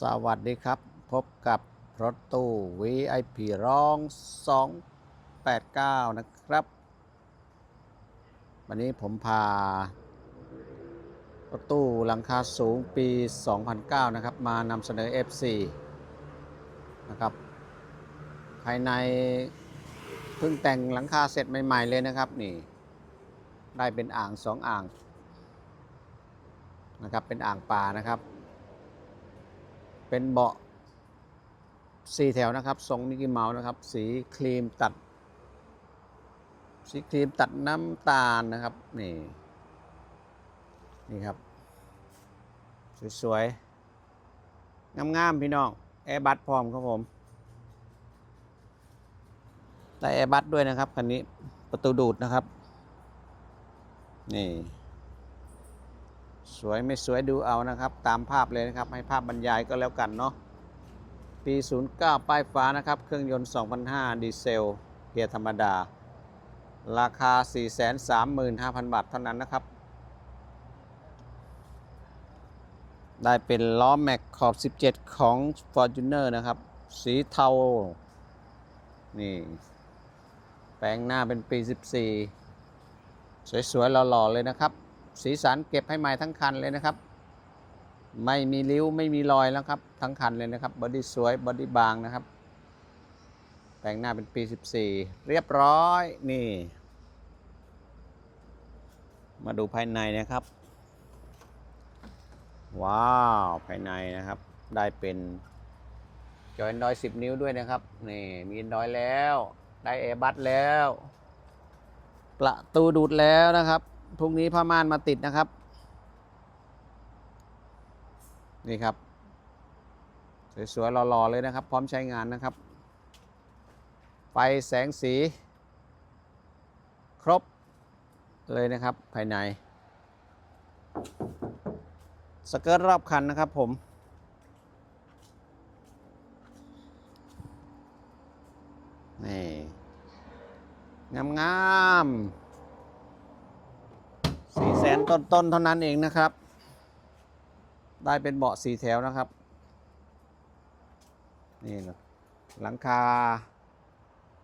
สวัสดีครับ พบกับรถตู้ VIP ร้อง 289 นะครับ วันนี้ผมพา รถตู้หลังคาสูงปี 2009 นะครับ มานำเสนอ F4 นะครับ ภายในเพิ่งแต่งหลังคาเสร็จใหม่ ๆ เลยนะครับ นี่ ได้เป็นอ่างสองอ่าง นะครับ เป็นอ่างปลานะครับ เป็นเบาะสี่แถวนะครับทรงมิกกี้เมาส์นะครับ สีครีมตัด สีครีมตัดน้ำตาลนะครับ นี่ นี่ครับ สวยๆ งามๆ พี่น้อง แอร์บัสพร้อมครับผมได้แอร์บัสด้วยนะครับคันนี้ประตูดูดนะครับ นี่ สวยไม่สวยดูเอานะครับ ตามภาพเลยนะครับ ให้ภาพบรรยายก็แล้วกันเนาะปี 09 ป้ายฟ้านะครับ เครื่องยนต์ 2005 ดีเซล เกียร์ธรรมดา ราคา 435,000 บาทเท่านั้นนะครับ ได้เป็นล้อแม็กขอบ 17 ของ Fortuner นะครับ สีเทา นี่ แปลงหน้าเป็นปี 14 สวยๆหล่อๆเลยนะครับ สีสันเก็บให้ใหม่ทั้งคันเลยนะครับ ไม่มีริ้วไม่มีรอยแล้วครับ ทั้งคันเลยนะครับบอดี้สวยบอดี้บางนะครับ แต่งหน้าเป็นปี 14 เรียบร้อยนี่ มาดูภายในนะครับ ว้าวภายในนะครับ ได้เป็นจอยดอย10 นิ้วด้วยนะครับนี่มีดอยแล้ว ได้แอร์บัสแล้ว ประตูดูดแล้วนะครับ พรุ่งนี้ผ้าม่านมาติดนะครับ นี่ครับ สวยๆหล่อๆเลยนะครับ พร้อมใช้งานนะครับ ไฟแสงสี ครบเลยนะครับ ภายใน สเกิร์ตรอบคันนะครับผมนี่งามๆ สี่แสนต้นๆเท่านั้นเองนะครับ ได้เป็นเบาะสีแถวนะครับ นี่นะหลังคา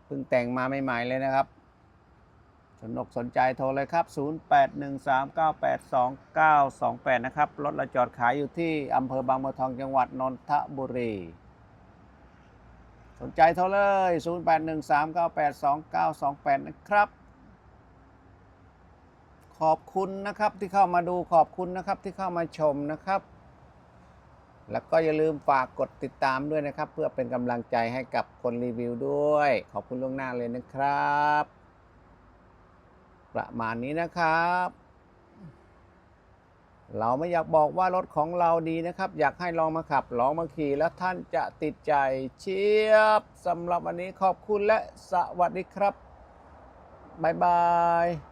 เพิ่งแต่งมาใหม่ๆเลยนะครับ สนอกสนใจโทรเลยครับ 0813982928 นะครับ รถเราจอดขายอยู่ที่อำเภอบางบัวทองจังหวัดนนทบุรีสนใจโทรเลย 0813982928 นะครับ ขอบคุณนะครับที่เข้ามาดูขอบคุณนะครับที่เข้ามาชมนะครับ แล้วก็อย่าลืมฝากกดติดตามด้วยนะครับ เพื่อเป็นกำลังใจให้กับคนรีวิวด้วย ขอบคุณล่วงหน้าเลยนะครับ ประมาณนี้นะครับ เราไม่อยากบอกว่ารถของเราดีนะครับ อยากให้ลองมาขับลองมาขี่แล้วท่านจะติดใจเชียบสำหรับวันนี้ขอบคุณและสวัสดีครับบ๊ายบาย